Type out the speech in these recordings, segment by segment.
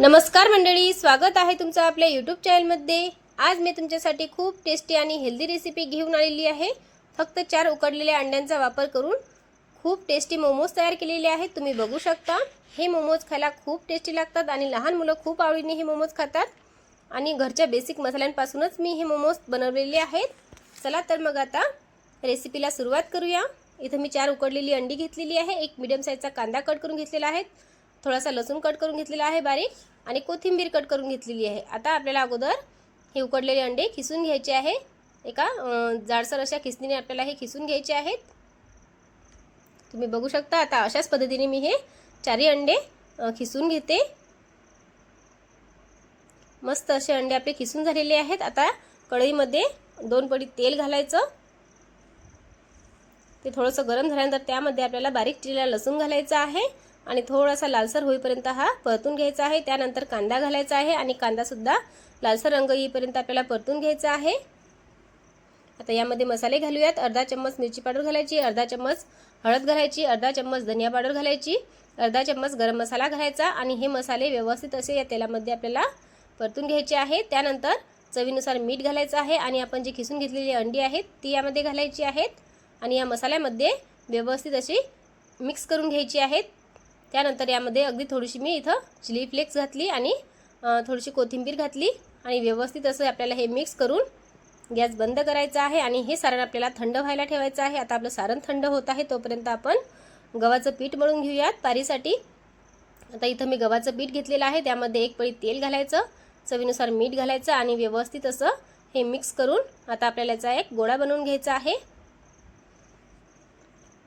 नमस्कार मंडळी स्वागत आहे तुमचं आपल्या यूट्यूब चॅनलमध्ये आज मी तुमच्यासाठी खूप टेस्टी आणि हेल्दी रेसिपी घेऊन आलेली आहे. फक्त चार उकडलेल्या अंड्यांचा वापर करून खूप टेस्टी मोमोज तयार केलेले आहेत. तुम्ही बघू शकता हे मोमोज खायला खूप टेस्टी लागतात आणि लहान मुलं खूप आवडीने हे मोमोज खातात. आणि घरच्या बेसिक मसाल्यांपासूनच मी हे मोमोज बनवलेले आहेत. चला तर मग आता रेसिपीला सुरुवात करूया. इथं मी चार उकडलेली अंडी घेतलेली आहे. एक मिडियम साईजचा कांदा कट करून घेतलेला आहे. थोडासा लसूण कट करून घेतलेला आहे बारीक आणि कोथिंबीर कट करून घेतलेली आहे. आता आपल्याला अगोदर हे उकडलेले अंडे खिसून घ्यायचे आहे. एका जाडसर अशा खिसणीने आपल्याला हे खिसून घ्यायचे आहेत. तुम्ही बघू शकता आता अशाच पद्धतीने मी हे चारही अंडे खिसून घेते. मस्त असे अंडे आपले खिसून झालेले आहेत. आता कढईमध्ये दोन पडी तेल घालायचं. ते थोडंसं गरम झाल्यानंतर त्यामध्ये आपल्याला बारीक चिरलेला लसूण घालायचा आहे. आणि थोडासा लालसर होईपर्यंत हा परतून घ्यायचा आहे. त्यानंतर कांदा घालायचा आहे आणि कांदासुद्धा लालसर रंग येईपर्यंत आपल्याला परतून घ्यायचा आहे. आता यामध्ये मसाले घालूयात. अर्धा चम्मच मिरची पावडर घालायची अर्धा चम्मच हळद घालायची अर्धा चम्मच धनिया पावडर घालायची अर्धा चम्मच गरम मसाला घालायचा आणि हे मसाले व्यवस्थित असे या तेलामध्ये आपल्याला परतून घ्यायचे आहे. त्यानंतर चवीनुसार मीठ घालायचं आहे आणि आपण जी खिसून घेतलेली अंडी आहेत ती यामध्ये घालायची आहेत. आणि या मसाल्यामध्ये व्यवस्थित अशी मिक्स करून घ्यायची आहेत. त्यानंतर यामध्ये अगदी थोडीशी मी इथं चिली फ्लेक्स घातली आणि थोडीशी कोथिंबीर घातली आणि व्यवस्थित असं आपल्याला हे मिक्स करून गॅस बंद करायचा आहे आणि हे सारण आपल्याला थंड व्हायला ठेवायचं आहे. आता आपलं सारण थंड होत आहे तोपर्यंत आपण गव्हाचं पीठ मळून घेऊयात पारीसाठी. आता इथं मी गव्हाचं पीठ घेतलेलं आहे. त्यामध्ये एक पळी तेल घालायचं चवीनुसार मीठ घालायचं आणि व्यवस्थित असं हे मिक्स करून आता आपल्याला याचा एक गोळा बनवून घ्यायचा आहे.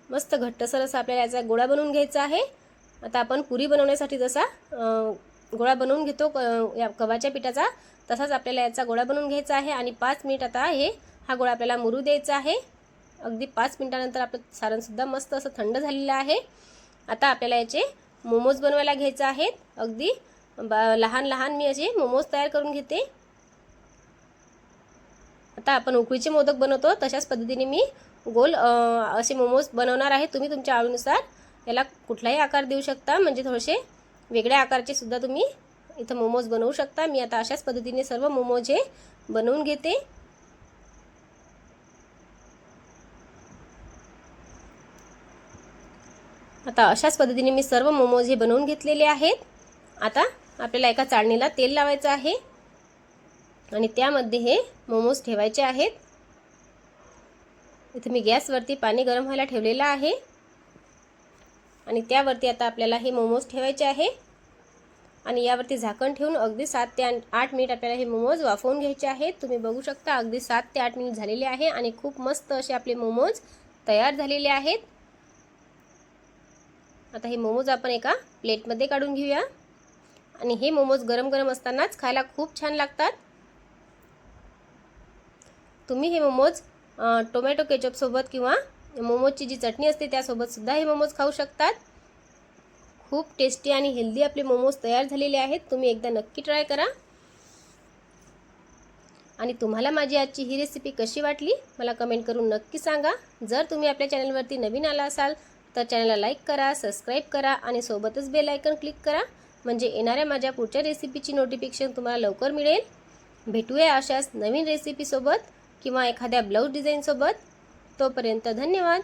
मस्त घट्टसर असं आपल्याला याचा गोळा बनवून घ्यायचा आहे. आता आपण पुरी बनवण्यासाठी जसा गोळा बनवून घेतो क- या गव्हाच्या पिठाचा तसाच आपल्याला याचा गोळा बनवून घ्यायचा आहे आणि पाच मिनिट आता हे हा गोळा आपल्याला मुरू द्यायचा आहे. अगदी पाच मिनिटानंतर आपलं सारणसुद्धा मस्त असं थंड झालेलं आहे. आता आपल्याला याचे मोमोज बनवायला घ्यायचे आहेत. अगदी बा लहान लहान मी असे मोमोज तयार करून घेते. आता आपण उकळीचे मोदक बनवतो. तशाच पद्धतीने मी गोल असे मोमोज बनवणार आहे. तुम्ही तुमच्या आवडीनुसार याला कुठलाही आकार देऊ शकता म्हणजे थोडेसे वेगळ्या आकारचे सुद्धा तुम्ही इथं मोमोज बनवू शकता. मी आता अशाच पद्धतीने सर्व मोमोज हे बनवून घेते. आता अशाच पद्धतीने मी सर्व मोमोज हे बनवून घेतलेले आहेत. आता आपल्याला एका चाळणीला तेल लावायचं आहे. आणि त्यामध्ये हे मोमोज ठेवायचे आहेत. इथे मी गॅसवरती पाणी गरम व्हायला ठेवलेलं आहे. आणि त्यावरती आता आपल्याला हे मोमोज ठेवायचे आहे. आणि यावरती झाकण ठेवून अगदी सात ते आठ- मिनिट आपल्याला हे मोमोज वाफवून घ्यायचे आहेत. तुम्ही बघू शकता अगदी सात ते आठ मिनिट झालेले आहे आणि खूप मस्त असे आपले मोमोज तयार झालेले आहेत. आता हे मोमोज आपण एका प्लेटमध्ये काढून घेऊया. आणि हे मोमोज गरम गरम असतानाच खायला खूप छान लागतात. तुम्ही हे मोमोज टोमॅटो केचपसोबत किंवा मोमोजची जी चटणी असते त्यासोबत सुद्धा हे मोमोज खाऊ शकतात. खूप टेस्टी आणि हेल्दी आपले मोमोज तयार झालेले आहेत. तुम्ही एकदा नक्की ट्राय करा. आणि तुम्हाला माझी आजची ही रेसिपी कशी वाटली मला कमेंट करून नक्की सांगा. जर तुम्ही आपल्या चॅनलवरती नवीन आला असाल तर चॅनलला लाईक करा सबस्क्राईब करा आणि सोबतच बेल आयकन क्लिक करा. म्हणजे येणाऱ्या माझ्या पुढच्या रेसिपीची नोटिफिकेशन तुम्हाला लवकर मिळेल. भेटूया अशाच नवीन रेसिपीसोबत किंवा एखाद्या ब्लाऊज डिझाईनसोबत तोपर्यंत धन्यवाद.